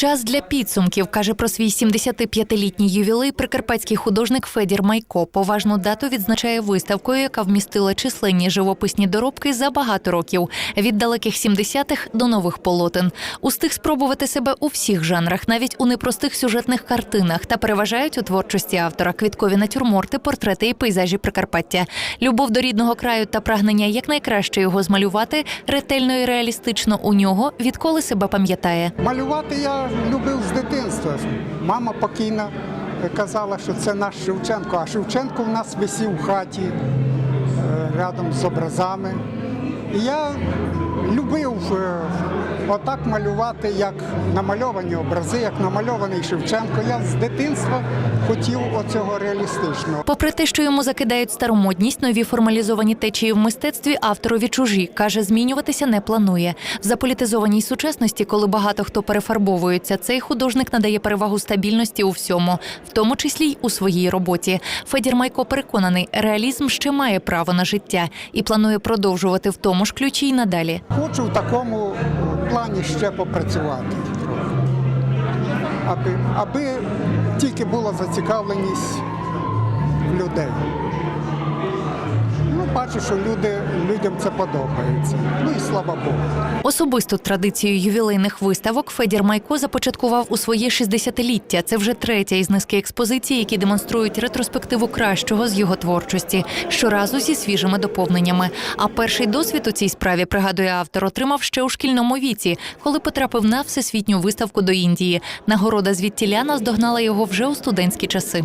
Час для підсумків каже про свій 75-літній ювілей прикарпатський художник Федір Майко. Поважну дату відзначає виставкою, яка вмістила численні живописні доробки за багато років від далеких 70-х до нових полотен. Устиг спробувати себе у всіх жанрах, навіть у непростих сюжетних картинах, та переважають у творчості автора квіткові натюрморти, портрети і пейзажі Прикарпаття. Любов до рідного краю та прагнення якнайкраще його змалювати ретельно і реалістично у нього, відколи себе пам'ятає. Малювати я любив з дитинства. Мама покійна казала, що це наш Шевченко, а Шевченко в нас висів в хаті е, рядом з образами. І я любив е, отак малювати, як намальовані образи, як намальований Шевченко. Я з дитинства хотів оцього реалістичного. Попри те, що йому закидають старомодність, нові формалізовані течії в мистецтві авторові чужі каже, змінюватися не планує. В заполітизованій сучасності, коли багато хто перефарбовується, цей художник надає перевагу стабільності у всьому, в тому числі й у своїй роботі. Федір Майко переконаний, реалізм ще має право на життя і планує продовжувати в тому ж ключі й надалі. Хочу в такому плані ще попрацювати, аби, аби тільки була зацікавленість людей. Ну, бачу, що люди, людям це подобається. Слава Богу. Особисту традицію ювілейних виставок Федір Майко започаткував у своє 60-ліття. Це вже третя із низки експозицій, які демонструють ретроспективу кращого з його творчості, щоразу зі свіжими доповненнями. А перший досвід у цій справі, пригадує автор, отримав ще у шкільному віці, коли потрапив на всесвітню виставку до Індії. Нагорода звідтіля наздогнала його вже у студентські часи.